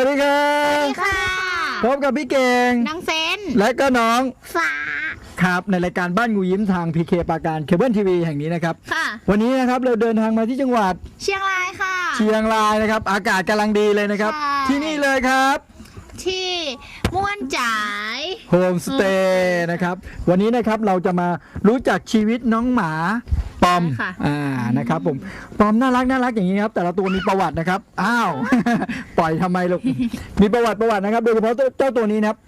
วัสดีครับค่ะ พบกับพี่เก่ง น้องเซน และก็น้อง ฟ้า ครับในรายการบ้านงูยิ้มทางพีเคปราการเคเบิลทีวีแห่งนี้นะครับ ค่ะ วันนี้นะครับเราเดินทางมาที่จังหวัด เชียงรายค่ะ เชียงรายนะครับ อากาศกำลังดีเลยนะครับ ใช่ ที่นี่เลยครับ ที่ ม่วนจ๋ายโฮมสเตย์นะครับ วันนี้นะครับเราจะมารู้จักชีวิตน้องหมาปอมค่ะอ่านะครับผมปอมน่ารักน่ารักอย่างนี้ครับ แต่ละตัวมีประวัตินะครับ อ้าว ปล่อยทำไมลูกมีประวัติประวัตินะครับ โดยเฉพาะเจ้าเจ้าตัวนี้นะครับ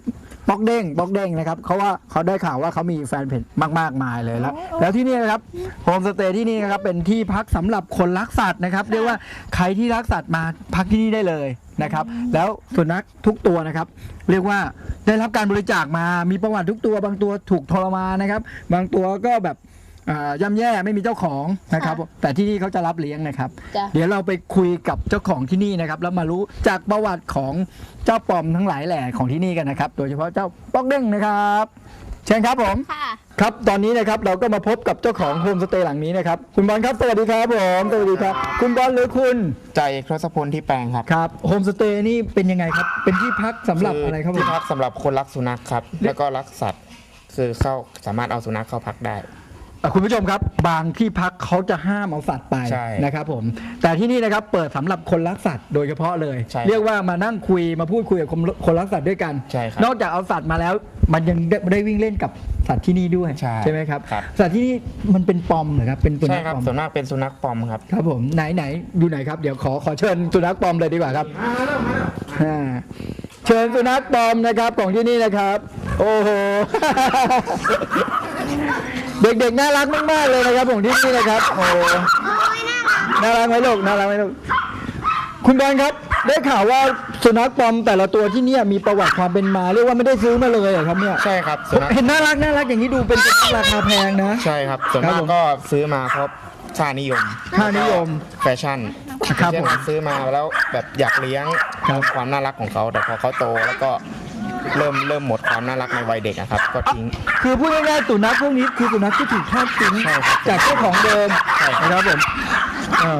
ป๊อกเด้งป๊อกเด้งนะครับเขาว่าเขาได้ข่าวว่าเขามีแฟนเพจมากๆมายเลยแล้วแล้วที่นี่นะครับโฮมสเตย์ที่นี่นะครับเป็นที่พักสำหรับคนรักสัตว์นะครับเรียกว่าใครที่รักสัตว์มาพักที่นี่ได้เลย นะครับ แล้วสุนัขทุกตัวนะครับ เรียกว่าได้รับการบริจาคมามีประวัติทุกตัว บางตัวถูกทรมานนะครับ บางตัวก็แบบอ่าย่ำแย่ไม่มีเจ้าของนะครับ แต่ที่นี่เขาจะรับเลี้ยงนะครับ จ้ะ เดี๋ยวเราไปคุยกับเจ้าของที่นี่นะครับ แล้วมารู้จากประวัติของเจ้าปอมทั้งหลายแหล่ของที่นี่กันนะครับ โดยเฉพาะเจ้าป๊อกเด้งนะครับ เชิญครับผมค่ะ ครับ ตอนนี้นะครับเราก็มาพบกับเจ้าของโฮมสเตย์หลังนี้นะครับ คุณบอลครับสวัสดีครับผมสวัสดีครับ คุณบอลหรือคุณใจทศพลที่แปลงครับครับโฮมสเตย์นี่เป็นยังไงครับ เป็นที่พักสำหรับอะไรครับผมที่พักสำหรับคนรักสุนัขครับ แล้วก็รักสัตว์ คือเข้าสามารถเอาสุนัขเข้าพักได้อะ คุณผู้ชมครับ บางที่พักเขาจะห้ามเอาสัตว์ไปใช่นะครับผม แต่ที่นี่นะครับเปิดสำหรับคนรักสัตว์โดยเฉพาะเลย ใช่เรียกว่ามานั่งคุยมาพูดคุยกับคนคนรักสัตว์ด้วยกัน ใช่ครับนอกจากเอาสัตว์มาแล้ว มันยังได้ได้วิ่งเล่นกับสัตว์ที่นี่ด้วยใช่ไหมครับ ครับ สัตว์ที่นี่มันเป็นปอมเหรอครับเป็นสุใช่นัขครับปอมส่วนมากเป็นสุนัขปอมครับ ครับผมไหนไหนอยู่ไหนครับเดี๋ยวขอขอเชิญสุนัขปอมเลยดีกว่าครับอ่าเชิญสุนัขปอมนะครับของที่นี่นะครับ โอ้โห เด็กๆน่ารักมากๆเลยนะครับของที่นี่นะครับโอ้โหน่ารักไหมลูกน่ารักไหมลูกคุณบอลครับ ได้ข่าวว่าสุนัขปอมแต่ละตัวที่เนี่ยมีประวัติความเป็นมาเรียกว่าไม่ได้ซื้อมาเลยเหรอครับเนี่ยใช่ครับสุนัขเห็นน่ารักน่ารักอย่างนี้ดูเป็นสุนัขราคาแพงนะใช่ครับส่วนครัมาบกผม ก็ซื้อมาเพราะค่านิยมค่านิยมแฟชั่นครับเช่นผมซื้อมาแล้วแบบอยากเลี้ยงครับ ความน่ารักของเขาแต่พอเขาโตแล้วก็ เริ่มเริ่มหมดความน่ารักในวัยเด็กอะครับ ก็ทิ้ง คือพูดง่ายๆสุนัขพวกนี้คือสุนัขที่ถูกทอดทิ้งใช่ครับจากเจ้าของเดิมใช่ครับ นะครับผมอ๋อ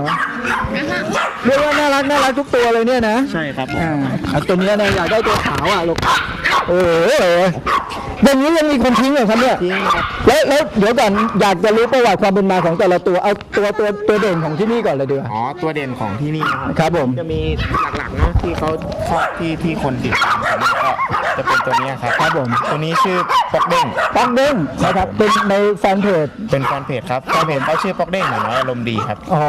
เรียกว่าน่ารักน่ารักทุกตัวเลยเนี่ยนะใช่ครับอ่าเอาตัวเนี้ยนะอยากได้ตัวขาวอะลูก โอ้โหอย่างนี้ยังมีคนทิ้งเหรอครับเนี่ยทิ้งครับแล้วแล้วเดี๋ยวก่อนอยากจะรู้ประวัติความเป็นมาของแต่ละตัวเอาตัวตัวตัวเด่นของที่นี่ก่อนเลยดีกว่าอ๋อตัวเด่นของที่นี่นะครับ ครับผม จะมีหลักๆเนาะที่เขาชอบที่ที่คนติดตามกันก็จะเป็นตัวนี้ครับครับผม ตัวนี้ชื่อป๊อกเด้งป๊อกเด้งนะครับเป็นในแฟนเพจเป็นแฟนเพจครับแฟนเพจเขาชื่อป๊อกเด้งหนูน้อยอารมณ์ดีครับอ๋อ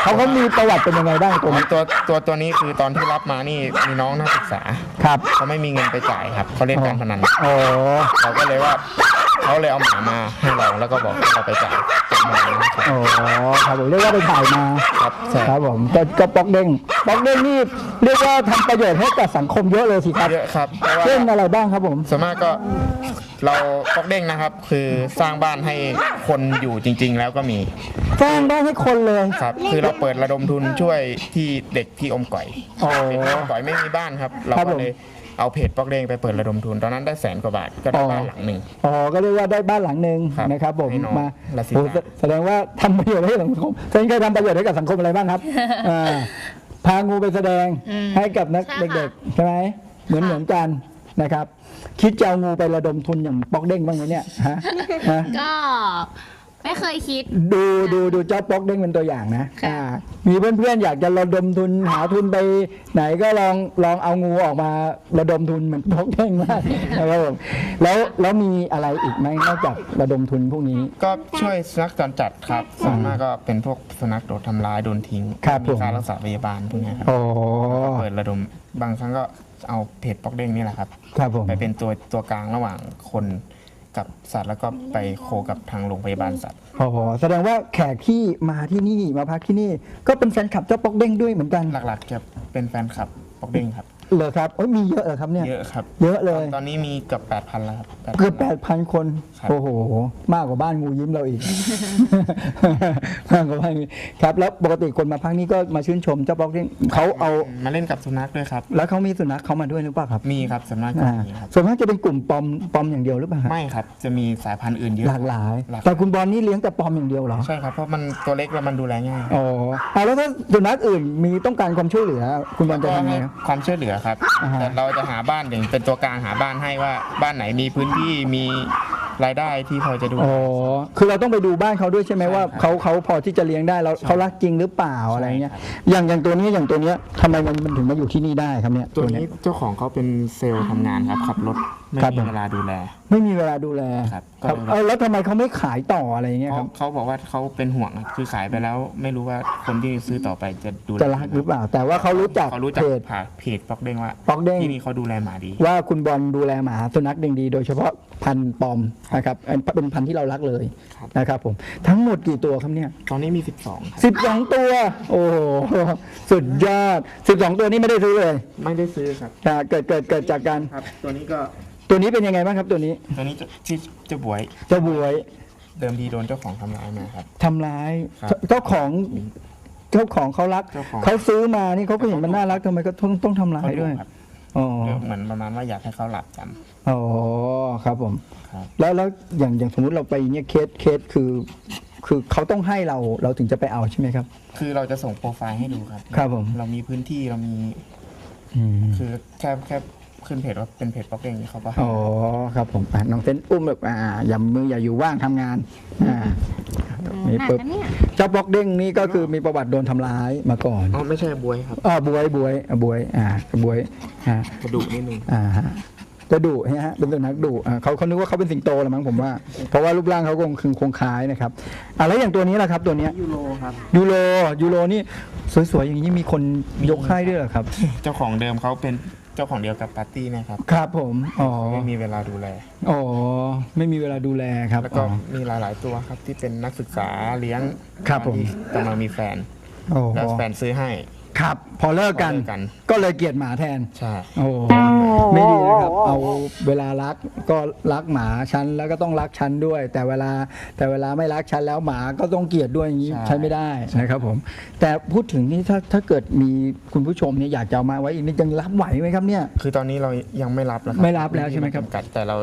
เขาเขามีประวัติเป็นยังไงบ้างตัวนี้ตัวตัวตัวนี้คือตอนที่รับมานี่มีน้องนักศึกษาครับเขาไม่มีเงินไปจ่ายครับเขาเล่นการพนันอ๋อเราก็เลยว่าเขาเลยเอาหมามาให้เราแล้วก็บอกให้เราไปจ่ายจ่ายมาครับอ๋อครับผมเรียกว่าไปถ่ายมาครับใช่ครับผมก็ก็ป๊อกเด้งป๊อกเด้งนี่เรียกว่าทำประโยชน์ให้กับสังคมเยอะเลยสิครับเยอะครับเพราะว่าเช่นอะไรบ้างครับผม ส่วนมากก็เราป๊อกเด้งนะครับ คือสร้างบ้านให้คนอยู่จริง ๆ แล้วก็มีสร้างบ้านให้คนเลย ครับ คือเราเปิดระดมทุนช่วยที่เด็กที่อมก่อยอ๋อ เด็กที่อมก่อยไม่มีบ้านครับ เราครับก็ผมเลย เอาเพจป๊อกเด้งไปเปิดระดมทุน ตอนนั้นได้แสนกว่าบาทก็ได้อ๋อบ้านหลังหนึ่ง อ๋อ ก็เรียกว่าได้บ้านหลังหนึ่งครับนะครับผมให้น้องมาละสิบโอ้บาท แสแสดงว่าทำประโยชน์ให้สังคมเซนเคยทำประโยชน์ให้กับสังคมอะไรบ้างครับ อ่าพางูไปแสดงอืมให้กับนักใช่ค่ะ เด็กๆใช่ไหมเหมือนเหมือนกันนะครับ คิดจะเอางูไประดมทุนอย่างป๊อกเด้งบ้างไหมเนี่ยฮะฮะ ก็ ไม่เคยคิด ดูดูดูเจ้าป๊อกเด้งเป็นตัวอย่างนะค่ะ อ่ามีเพื่อนๆอยากจะระดมทุนหาทุนไปไหนก็ลองลองเอางูออกมาระดมทุนเหมือนป๊อกเด้งมากนะครับผมแล้วแล้วมีอะไรอีกไหมนอกจากระดมทุนพวกนี้ ก็ช่วยสุนัขจรจัดครับส่วนมากก็เป็นพวกสุนัขโดนทำร้ายโดนทิ้งครับผมค่ารักษาพยาบาลพวกเนี้ยครับ อ๋อเปิดระดมบางครั้งก็เอาเพจป๊อกเด้งนี่แหละครับ ครับผม ไปเป็นตัวตัวกลางระหว่างคน กับสัตว์แล้วก็ไปโคกับทางโรงพยาบาลสัตว์อ๋อแสดงว่าแขกที่มาที่นี่มาพักที่นี่ ก็เป็นแฟนคลับเจ้าป๊อกเด้งด้วยเหมือนกัน หลักๆจะเป็นแฟนคลับป๊อกเด้งครับ เหรอครับโอ้ยมีเยอะเหรอครับเนี่ย เยอะครับเยอะเลย ตอนนี้มีเกือบ8,000แล้วครับ8,000 เกือบแปดพันคน ครับ โอ้โห มากกว่าบ้านงูยิ้มเราอีก มากกว่าบ้านงูครับ แล้วปกติคนมาพักนี้ก็มาชื่นชมเจ้าป๊อกนี่เขาเอา มาเล่นกับสุนัขด้วยครับ แล้วเขามีสุนัขเขามาด้วยหรือเปล่าครับมีครับส่วนมากก็อ่ามีครับ ส่วนมากจะเป็นกลุ่มปอมปอมอย่างเดียวหรือเปล่าฮะไม่ครับ จะมีสายพันธุ์อื่นเยอะ หลากหลาย หลากแต่คุณบอลนี่เลี้ยงแต่ปอมอย่างเดียวเหรอใช่ครับ เพราะมันตัวเล็กแล้วมันดูแลง่ายอ๋ออะแล้วถ้าสุนัขอื่นมีต้องการความช่วยเหลือ คุณบอลจะก็ทำไงให้ครับ ความช่วยเหลือครับอ่าฮะ แต่เราจะหาบ้านอย่างเป็นตัวกลางหาบ้านให้ว่าบ้านไหนมีพื้นที่มีรายได้ที่พอจะดู อ๋อคือเราต้องไปดูบ้านเขาด้วยใช่ไหมใช่ว่าครับเขาเขาพอที่จะเลี้ยงได้แล้วเขารักจริงหรือเปล่าอะไรเงี้ย ใช่ครับอย่างอย่างตัวนี้อย่างตัวเนี้ยทำไมมันมันถึงมาอยู่ที่นี่ได้ครับเนี่ยตัวเย นี้เจ้าของเขาเป็นเซลล์ทำงานครับขับรถไม่ครับมีผมเวลาดูแล ไม่มีเวลาดูแลครับครับก็เลยเออแล้วทำไมเขาไม่ขายต่ออะไรเงี้ยเพครับราะเขาบอกว่าเขาเป็นห่วงครับคือขายไปแล้วไม่รู้ว่าคนที่ซื้อต่อไปจะดูแลจะรักหรือเปล่า แต่ว่าเขารู้จักเขารู้จักเพจ ผ่านเพจป๊อกเด้งว่าป๊อกเด้ง ที่นี่เขาดูแลหมาดี ว่าคุณบอลดูแลหมาสุนัขเด้งดี โดยเฉพาะพันธุ์ปอมนะครับอันเป็นพันธุ์ที่เรารักเลยครับ นะครับผมทั้งหมดกี่ตัวครับเนี่ย ตอนนี้มี 12 ครับสิบสองตัว โอ้โหสุดยอดสิบสองตัวนี้ไม่ได้ซื้อเลยไม่ได้ซื้อครับอ่าเกิดเกิดเกิดจากการ ครับ ตัวนี้ก็ ตัวนี้เป็นยังไงบ้างครับตัวนี้ตัวนี้จะชื่อเจ้าบวยเจ้าบวยเดิมทีโดนเจ้าของทำร้ายมาครับ ทำร้ายครับ เจ้าของเจ้าของเขารักเจ้าของ เขาซื้อมานี่เขาก็เห็นมันน่ารักทำไมก็ต้องต้องทำร้ายเขาดุด้วยครับอ๋อเดี๋ยวเหมือนประมาณว่าอยากให้เขาหลับจอ๋อครับผมำครับ แล้วแล้วอย่างอย่างสมมุติเราไปเนี่ยเคสเคสคือ คือเขาต้องให้เราเราถึงจะไปเอาใช่ไหมครับ คือเราจะส่งโปรไฟล์ให้ดูครับครับผม เรามีพื้นที่เรามีอืมคือแค่แค่ ขึ้นเพจว่าเป็นเพจป๊อกเด้งนี่เขาก็ให้อ๋อครับผมอะน้องเต้นอุ้มแบบอ่าอย่ามืออย่าอยู่ว่างทำงานอ่านี่หนักปึ๊บนะเนี่ย เจ้าบล็อกเด้งนี่ก็คือมีประวัติโดนทำร้ายมาก่อนอ๋อไม่ใช่บวยครับอ่าบวยบวยอะบวยอ่าบวยอ่ากระดูกนิดนึงอ่าฮะจะดุฮะเป็นสุนัขดุอ่าเขาเขานึกว่าเขาเป็นสิงโตละมั้งผมว่า เพราะว่ารูปร่างเขาคงคงคงคล้ายนะครับอ่าแล้วอย่างตัวนี้ล่ะครับตัวเนี้ยยูโรครับ ยูโรยูโรนี่สวยๆอย่างนี้มีคนยกให้ด้วยเหรอครับ เจ้าของเดิมเขาเป็น เจ้าของเดียวกับปาร์ตี้นะครับครับผมอ๋อไม่มีเวลาดูแลอ๋อไม่มีเวลาดูแลครับแล้วก็อ๋อมีหลาย ๆ ตัวครับที่เป็นนักศึกษาเลี้ยงครับผมที่กำลังมีแฟนโอ้แล้วแฟนซื้อให้ ครับ พอเลิกกัน พอเลิกกัน ก็เลยเกลียดหมาแทน ใช่ โอ้ไม่ดีนะครับ เอาเวลารักก็รักหมาฉันแล้วก็ต้องรักฉันด้วย แต่เวลาแต่เวลาไม่รักฉันแล้วหมาก็ต้องเกลียดด้วยอย่างนี้ใช้ไม่ได้นะครับผม แต่พูดถึงนี่ถ้าถ้าเกิดมีคุณผู้ชมเนี่ยอยากจะเอามาไว้อีกนี่ยังรับไหวไหมครับเนี่ย คือตอนนี้เรายังไม่รับแล้วครัไม่รับแล้วใช่ไหมครับ จำกัดแต่เรา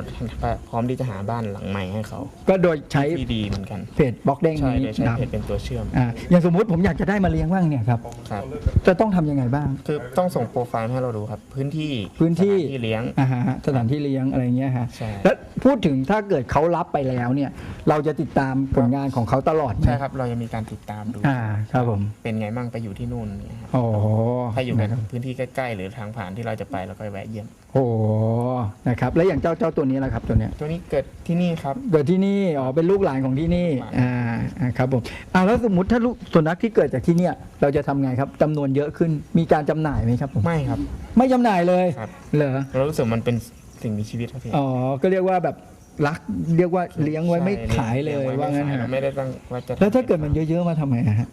พร้อมที่จะหาบ้านหลังใหม่ให้เขาก็โดยใช้ที่ดีเหมือนกัน เพจบล็อกเด้งใช่นี้เลยใช้นะเพจเป็นตัวเชื่อมอ่าอย่างสมมุติผมอยากจะได้มาเลี้ยงบ้างเนี่ยครับ ครับจะต้องทำยังไงบ้าง คือต้องส่งโปรไฟล์ให้เราดูครับ พื้นที่พื้นที่สถาที่เลี้ยง อ่าฮะสถานที่เลี้ยงอะไรเงี้ยฮะใช่ แล้วพูดถึงถ้าเกิดเขารับไปแล้วเนี่ย เราจะติดตามผลงานของเขาตลอดไหมใช่ครับ เรายังมีการติดตามดู อ่าครับผม เป็นไงมั่งไปอยู่ที่นู่นเนี่ยครับ โอ้ ถ้าอยู่ในนะครับพื้นที่ใกล้ๆ หรือทางผ่านที่เราจะไปเราก็แวะเยี่ยมโอ้นะครับแล้วอย่างเจ้าเจ้าตัวนี้ล่ะครับตัวเนี้ยตัวนี้เกิดที่นี่ครับเกิดที่นี่อ๋อเป็นลูกหลานของที่นี่อ่าอ่าครับผมอ่าแล้วสมมติถ้าลูกสุนัขที่เกิดจากที่เนี่ยเราจะทำไงครับจำนวนเยอะขึ้นมีการจำหน่ายไหมครับผมไม่ครับ ไม่จำหน่ายเลยครับเหรอเรารู้สึกมันเป็นสิ่งมีชีวิตครับพี่อ๋อก็เรียกว่าแบบรักเรียกว่าเลี้ยงไว้ไม่ใช่ขายเลยลี้งไว่างั้นไม่ขฮะไม่ได้ตั้งว่าจะแล้วถ้าเกิดมันเยอะๆมาทำไงฮะ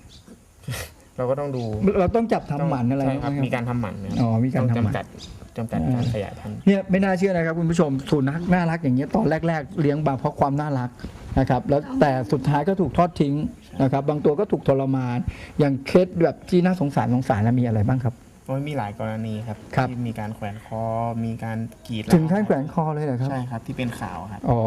เราก็ต้องดูเราต้องจับทำหมันอะไรใช่ครับไหมมีการทำหมันนะอ๋อมีการต้องทำหมันจำกัดจำกัดการขยายพันธุ์ เนี่ยไม่น่าเชื่อนะครับคุณผู้ชมสุนัขน่ารักอย่างเงี้ยตอนแรก ๆ เลี้ยงมาเพราะความน่ารักนะครับแล้วแต่สุดท้ายก็ถูกทอดทิ้งนะครับบางตัวก็ถูกทรมาน อย่างเคสแบบที่น่าสงสารสงสารแล้วมีอะไรบ้างครับ โอ้ยมีหลายกรณีครับครับ ที่มีการแขวนคอ มีการกรีดถึงขั้นแขวนคอเลยเหรอครับ ใช่ครับที่เป็นข่าวครับ อ๋อ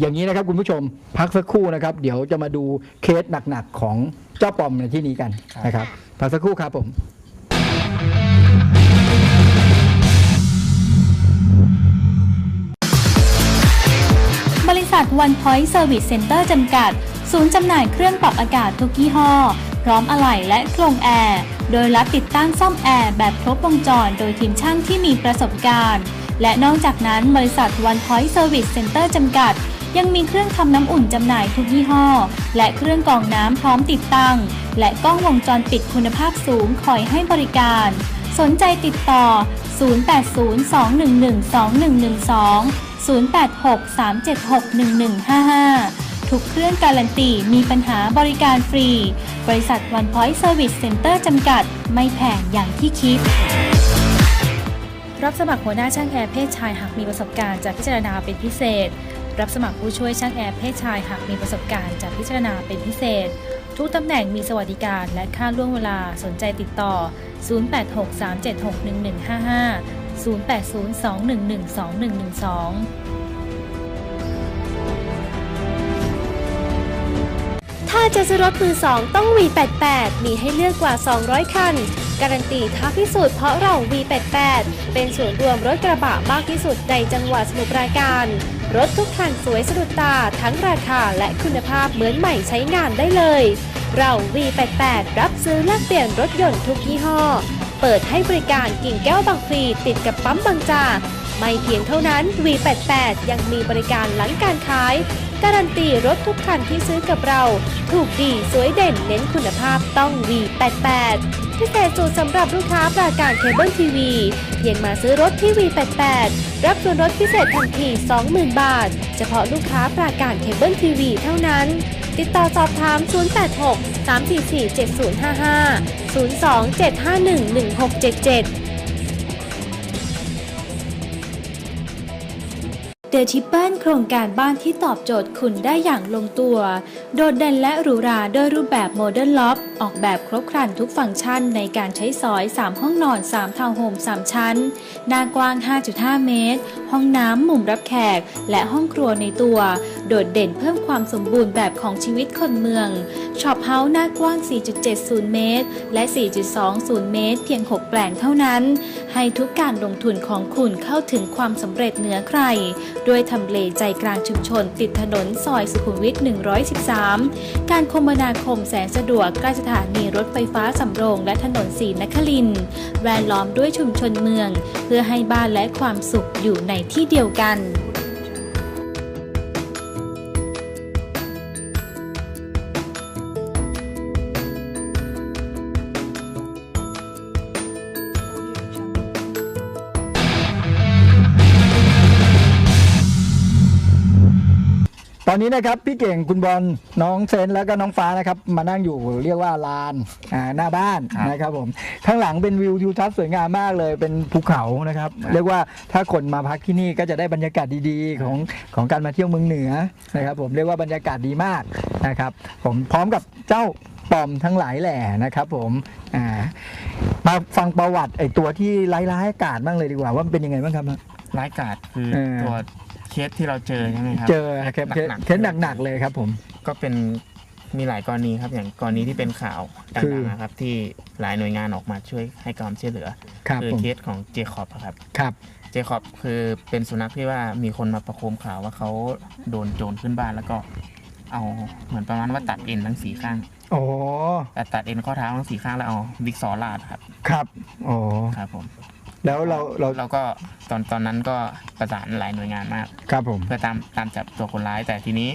อย่างนี้นะครับคุณผู้ชมพักสักครู่นะครับ เดี๋ยวจะมาดูเคสหนักๆของเจ้าปอมในที่นี้กันครับ นะครับพักสักครู่ครับผม บริษัท One Point Service Center จำกัด ศูนย์จำหน่ายเครื่องปรับอากาศทุกยี่ห้อ พร้อมอะไหล่และโครงแอร์ โดยรับติดตั้งซ่อมแอร์แบบครบวงจรโดยทีมช่างที่มีประสบการณ์ และนอกจากนั้นบริษัท One Point Service Center จำกัด ยังมีเครื่องทำน้ำอุ่นจำหน่ายทุกยี่ห้อ และเครื่องกรองน้ำพร้อมติดตั้ง และกล้องวงจรปิดคุณภาพสูงคอยให้บริการ สนใจติดต่อ 0802112112 0863761155 ทุกเครื่องการันตีมีปัญหาบริการฟรี บริษัท One Point Service Center จำกัด ไม่แพงอย่างที่คิด รับสมัครหัวหน้าช่างแอร์เพศชายหากมีประสบการณ์จะพิจารณาเป็นพิเศษ รับสมัครผู้ช่วยช่างแอร์เพศชายหากมีประสบการณ์จะพิจารณาเป็นพิเศษ ทุกตำแหน่งมีสวัสดิการและค่าล่วงเวลาสนใจติดต่อ 0863761155 0802112112 ถ้าจะซื้อรถมือสองต้อง V88 มีให้เลือกกว่า 200 คัน การันตีท้าพิสูจน์เพราะเรา V88 เป็นศูนรวมรถกระบะมากที่สุดในจังหวัดสมุทรปราการ รถทุกคันสวยสะดุดตาทั้งราคาและคุณภาพเหมือนใหม่ใช้งานได้เลย เรา V88 รับซื้อแลกเปลี่ยนรถยนต์ทุกยี่ห้อ เปิดให้บริการกิ่งแก้วบางพลีติดกับปั๊มบางจาก ไม่เพียงเท่านั้น V88 ยังมีบริการหลังการขาย การันตีรถทุกคันที่ซื้อกับเรา ถูกดีสวยเด่นเน้นคุณภาพต้อง V88 พิเศษสูตรสำหรับลูกค้าปราการเคเบิลทีวีเพียงมาซื้อรถที่ V88 รับส่วนลดพิเศษทันที 20,000 บาท เฉพาะลูกค้าปราการเคเบิลทีวีเท่านั้น ติดต่อสอบถาม 086 344 7055 02 เดทิปเปิลโครงการบ้านที่ตอบโจทย์คุณได้อย่างลงตัว โดดเด่นและหรูหราด้วยรูปแบบโมเดิร์นล็อบออกแบบครบครันทุกฟังก์ชันในการใช้สอย 3 ห้องนอน 3 ทาวน์โฮม 3 ชั้น หน้ากว้าง 5.5 เมตร ห้องน้ำมุมรับแขก และห้องครัวในตัว โดดเด่นเพิ่มความสมบูรณ์แบบของชีวิตคนเมืองช็อปเฮาส์หน้ากว้าง 4.70 เมตร และ 4.20 เมตร เพียง 6 แปลงเท่านั้น ให้ทุกการลงทุนของคุณเข้าถึงความสำเร็จเหนือใครด้วยทำเลใจกลางชุมชน ติดถนนซอยสุขุมวิท 113 การคมนาคมแสนสะดวกใกล้สถานีรถไฟฟ้าสำโรงและถนนสีนครินแวดล้อมด้วยชุมชนเมือง เพื่อให้บ้านและความสุขอยู่ในที่เดียวกัน อนนี้นะครับพี่เก่งคุณบอลน้องเซนแล้วก็น้องฟ้านะครับ มานั่งอยู่เรียกว่าลานอ่าหน้าบ้านครับนะครับผมข้างหลังเป็นวิวทิวทัศน์สวยงามมากเลยเป็นภูเขานะครับ เรียกว่าถ้าคนมาพักที่นี่ก็จะได้บรรยากาศดีๆ ของของการมาเที่ยวเมืองเหนือนะครับ ผมเรียกว่าบรรยากาศดีมากนะครับ ผมพร้อมกับเจ้าปอมทั้งหลายแหล่นะครับ ผมอ่ามาฟังประวัติไอตัวที่ร้ายๆอากาศบ้างเลยดีกว่าว่ามันเป็นยังไงบ้างครับร้ายกาจคือเออตัว เคสที่เราเจอใช่ไหมครับ เจอเคสเคสหนักๆ เคสหนักๆเลยครับผม ก็เป็นมีหลายกรณีครับ อย่างกรณีที่เป็นข่าวดัคือ งๆนะครับ ที่หลายหน่วยงานออกมาช่วยให้ความช่วยเหลือครับคือผมเคสของเจคอบครับ ครับเจคอบคือเป็นสุนัขที่ว่ามีคนมาประโคมข่าวว่าเขาโดนโจรขึ้นบ้านแล้วก็ เอาเหมือนประมาณว่าตัดเอ็นทั้งสี่ข้างโอ้แต่ตัดเอ็นข้อเท้าทั้งสี่ข้างแล้วเอาวิกซอลาดครับครับโอ้ครับผม แล้วเราเราเราก็ตอนตอนนั้นก็ประสานหลายหน่วยงานมาก ครับผม เพื่อตามตามจับตัวคนร้ายแต่ทีนี้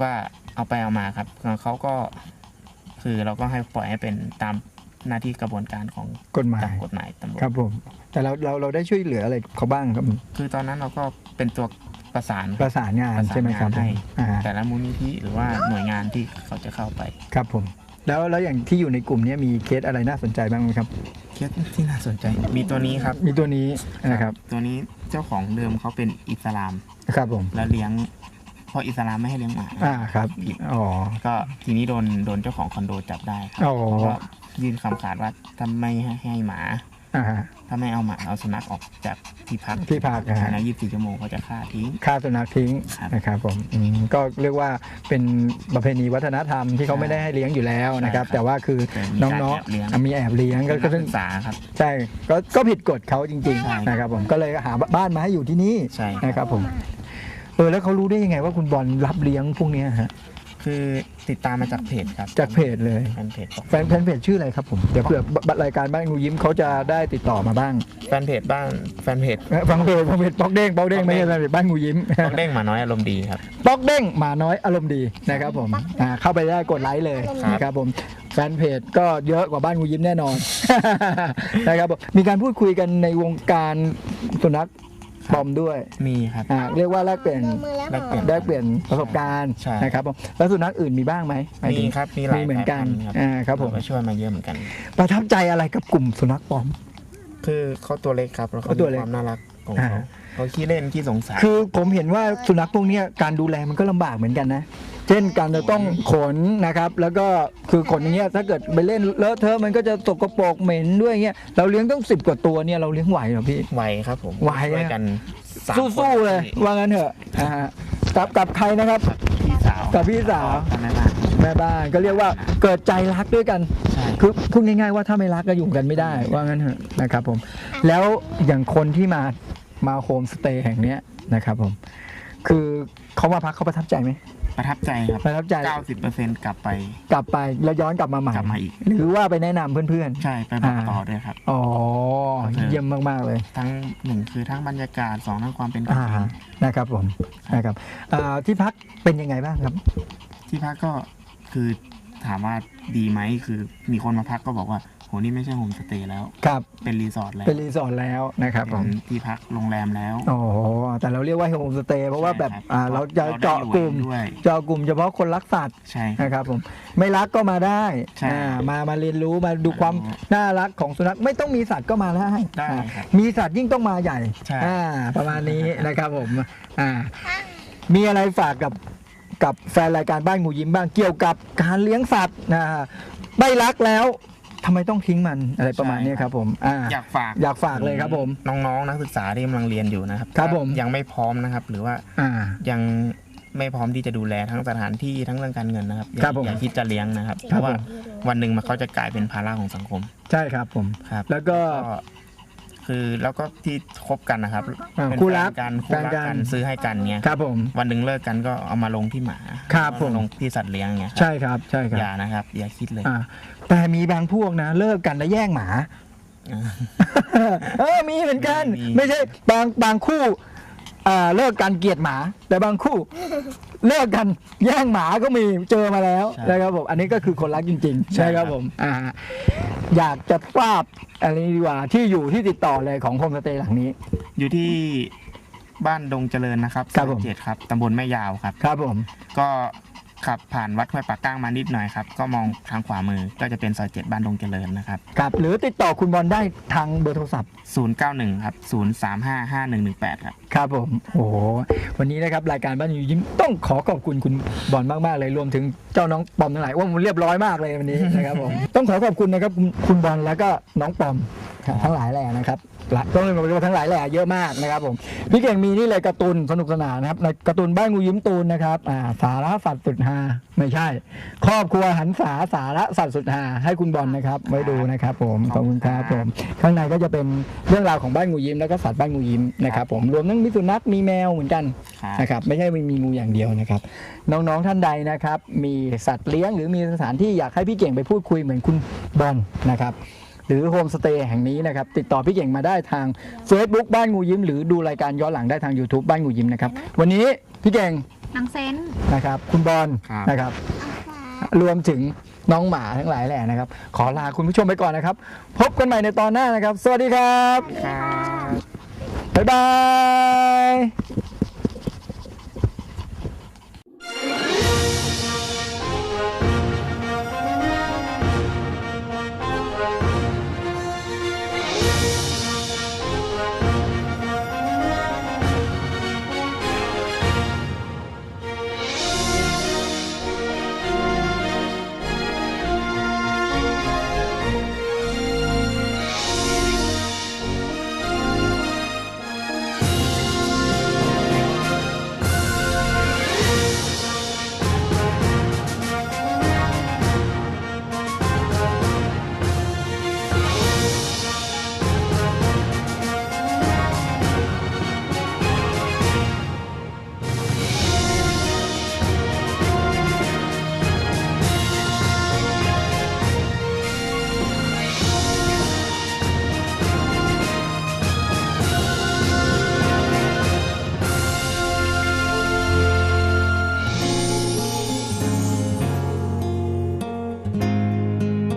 ว่าเอาไปเอามาครับเขาก็ คือเราก็ให้ปล่อยให้เป็นตามหน้าที่กระบวนการของกฎหมายตามกฎหมายตำรวจครับผม แต่เราเราเราได้ช่วยเหลืออะไรเขาบ้างครับ คือตอนนั้นเราก็เป็นตัวประสานประสานงานประสานใช่ไหมครับงานให้ อ่าแต่ละมูลนิธิหรือว่าหน่วยงานที่เขาจะเข้าไป ครับผม แล้วแล้วอย่างที่อยู่ในกลุ่มเนี้ยมีเคสอะไรน่าสนใจบ้างไหมครับเค สที่น่าสนใจ มีตัวนี้ครับ มีตัวนี้นะครับ ตัวนี้เจ้าของเดิมเขาเป็นอิสลามครับผมแล้วเลี้ยงเพราะอิสลามไม่ให้เลี้ยงหมาอ่าครับผิดอ๋อก็ทีนี้โดนโดนเจ้าของคอนโดจับได้ครัอ๋อเขาก็ยื่นคำขาดว่าถ้าไม่ให้ให้หมา อ่าฮะ ถ้าไม่เอาหมาเอาสุนัขออกจากที่พักที่พักนะฮะภายใน24ชั่วโมงเขาจะฆ่าทิ้ง ฆ่าสุนัขทิ้งครับนะครับผมอืมก็เรียกว่าเป็นประเพณีวัฒนธรรมที่เขาไม่ได้ให้เลี้ยงอยู่แล้วนะครับ ใช่ครับแต่ว่าคือแต่มีน้การองแอบเลี้ยงๆมีแอบเลี้ยงก็เป็นก็นักซึ่งศึกษาครับ ใช่ก็ก็ผิดกฎเขาจริง ใช่ ๆ นะครับ ผมก็เลยหาบ้านมาให้อยู่ที่นี่ใช่ นะครับผมเออแล้วเขารู้ได้ยังไงว่าคุณบอลรับเลี้ยงพวกเนี้ยฮะ คือติดตามมาจากเพจครับจากเพจเลย แฟนเพจของแฟนแฟนเพจชื่ออะไรครับผมเดี๋ยวเผื่อบัตรรายการบ้านงูยิ้มเขาจะได้ติดต่อมาบ้างแฟนเพจบ้านแฟนเพจเอ้ยฟังเพจฟังเพจป๊อกเด้งป๊อกเด้งไม่ใช่แฟนเพจบ้านงูยิ้ม ต้องเด้งหมาน้อยอารมณ์ดีครับ ป๊อกเด้งหมาน้อยอารมณ์ดีนะครับผมอ่าเข้าไปได้กดไลค์เลยครับ นะครับผมแฟนเพจก็เยอะกว่าบ้านงูยิ้มแน่นอน นะครับผมมีการพูดคุยกันในวงการสุนัข ปลอมด้วยมีครับ อ่าเรียกว่าแลกเปลี่ยนแลกเปลี่ยนได้เปลี่ยนประสบการณ์ใช่ นะครับผมแล้วสุนัขอื่นมีบ้างไหมหายมีถึง ครับมีหลายมีเหมือนกันสายพัธุ์ครับอ่าครับผม ก็ช่วยมาเยอะเหมือนกัน ประทับใจอะไรกับกลุ่มสุนัขปลอม คือเขาตัวเล็กครับแล้วเขาเขาตัวมีเล็กความน่ารักของอ่าเขาเขาขี้เล่นขี้สงสาร คือผมเห็นว่าสุนัขพวกเนี้ยการดูแลมันก็ลำบากเหมือนกันนะ เช่นการจะต้องขนนะครับ แล้วก็คือขนอย่างเงี้ยถ้าเกิดไปเล่นเลอะเทอะมันก็จะตกกระปรกเหม็นด้วยเงี้ยเราเลี้ยงต้องสิบกว่าตัวเนี่ยเราเลี้ยงไหวเหรอพี่ ไหวครับผมไหวช่วยอะกันสามสู้คนๆเลยพี่ว่างั้นเถอะอ่าฮะกับกับใครนะครับ พี่สาวกับพี่สาวกับแม่บ้านแม่บ้านก็เรียกว่าเกิดใจรักด้วยกัน ใช่คือพูดง่ายๆว่าถ้าไม่รักก็อยู่กันไม่ได้ ว่างั้นเถอะนะครับผม แล้วอย่างคนที่มามาโฮมสเตย์แห่งเนี้ยนะครับผม คือเขามาพักเขาประทับใจไหม ประทับใจครับประทับใจ90%กลับไป กลับไปแล้วย้อนกลับมาใหม่กลับมาอีก หรือว่าไปแนะนำเพื่อนใช่ไปบอกอ่าต่อด้วยครับๆอ๋อ เยี่ยมมากๆเลย ทั้งหนึ่งคือทั้งบรรยากาศสองทั้งความเป็นกันอ่าเองนะครับผมนะครับอ่าที่พักเป็นยังไงบ้างครับ ที่พักก็คือถามว่าดีไหมคือมีคนมาพักก็บอกว่า โหนี่ไม่ใช่โฮมสเตย์แล้ว ครับเป็นรีสอร์ทแล้วเป็นรีสอร์ทแล้วนะครับผมเป็นที่พักโรงแรมแล้ว โอ้โหแต่เราเรียกว่าโฮมสเตย์เพราะว่าแบบใช่คอ่าเราจะได้เจาะกลุ่มอยู่ด้วย เจาะกลุ่มเฉพาะคนรักสัตว์ใช่ครับนะครับผมไม่รักก็มาได้ใช่อ่ามามาเรียนรู้มาดูความรู้น่ารักของสุนัขไม่ต้องมีสัตว์ก็มาได้ได้อ่าครับมีสัตว์ยิ่งต้องมาใหญ่ใช่ อ่าประมาณนี้นะครับผมอ่ามีอะไรฝากกับกับแฟนรายการบ้านงูยิ้มบ้างเกี่ยวกับการเลี้ยงสัตว์นะไม่รักแล้ว ทำไมต้องทิ้งมันอะไรประมาณนี้ครับผมอ่าอยากฝากอยากฝากเลยครับผม น้องๆนักศึกษาที่กำลังเรียนอยู่นะครับครับถ้าผม ยังไม่พร้อมนะครับ หรือว่าอ่า ยังไม่พร้อมที่จะดูแลทั้งสถานที่ทั้งเรื่องการเงินนะครับอย่าครับผมอย่าคิดจะเลี้ยงนะครับคเพรับราะว่าผม วันหนึ่งมันเขาจะกลายเป็นภาระของสังคม ใช่ครับผม ครับ แล้วก็ก็ คือแล้วก็ที่คบกันนะครับอ่าเป็นคู่รักแฟนกันคู่รักแฟนกักันน ซื้อให้กันเงี้ยครับผม วันหนึ่งเลิกกันก็เอามาลงที่หมาครับเอาาผม ลงที่สัตว์เลี้ยงเงี้ยครับใช่ครับใช่ครับอย่านะครับ อย่าคิดเลย อ่าแต่มีบางพวกนะ เลิกกันแล้วแย่งหมาอ่าเออมีเหมือนกัน มี ไม่ใช่บางบางคู่อ่าเลิกกันเกลียดหมา แต่บางคู่ เลิกกันแย่งหมาก็มีเจอมาแล้วใช่นะครับผมอันนี้ก็คือคนรักจริงๆใช่ใช่ครับครับผมอ่า อยากจะทราบอะไรดีกว่าที่อยู่ที่ติดต่อเลยของโฮมสเตย์หลังนี้ อยู่ที่บ้านดงเจริญนะครับครับผมซอยเจ็ดครับตำบลแม่ยาวครับ ครับผม ก็ ขับผ่านวัดห้วยปากก้างมานิดหน่อยครับ ก็มองทางขวามือก็จะเป็นซอยเจ็ดบ้านดงเจริญนะครับ ครับหรือติดต่อคุณบอลได้ทางเบอร์โทรศัพท์ 091 ครับ 0355118 ครับ ครับผม โอ้โห วันนี้นะครับ รายการบ้านอยู่ยิ้มต้องขอขอบคุณคุณบอลมาก ๆ เลยรวมถึงเจ้าน้องปอมทั้งหลายว่ามันเรียบร้อยมากเลยวันนี้นะครับผม ต้องขอขอบคุณนะครับคุณคุณบอลแล้วก็น้องปอมครับทั้งหลายแหล่นะครับละ ต้องเรียกว่าทั้งหลายแหล่เยอะมากนะครับผมพี่เก่งมีนี่เลยการ์ตูนสนุกสนานนะครับในการ์ตูนบ้านงูยิ้มตูนนะครับอ่าสาระสัตว์สุดฮาไม่ใช่ ครอบครัวหันษาสาระสัตว์สุดฮาให้คุณบอลนะครับไว้ดูนะครับผมขอบคุณครับผมข้างในก็จะเป็นเรื่องราวของบ้านงูยิ้มแล้วก็สัตว์บ้านงูยิ้มนะครับผมรวมทั้งมีสุนัขมีแมวเหมือนกันครับนะครับไม่ใช่มีงูอย่างเดียวนะครับน้องๆท่านใดนะครับมีสัตว์เลี้ยงหรือมีสถานที่อยากให้พี่เก่งไปพูดคุยเหมือนคุณบอลนะครับ หรือโฮมสเตย์แห่งนี้นะครับ ติดต่อพี่เก่งมาได้ทาง Facebook บ้านงูยิ้ม หรือดูรายการย้อนหลังได้ทาง YouTube บ้านงูยิ้มนะครับวันนี้พี่เก่งนังเซนนะครับ คุณบอลครับนะครับรวมถึงน้องหมาทั้งหลายแหละนะครับ ขอลาคุณผู้ชมไปก่อนนะครับ พบกันใหม่ในตอนหน้านะครับ สวัสดีครับครับบ๊ายบาย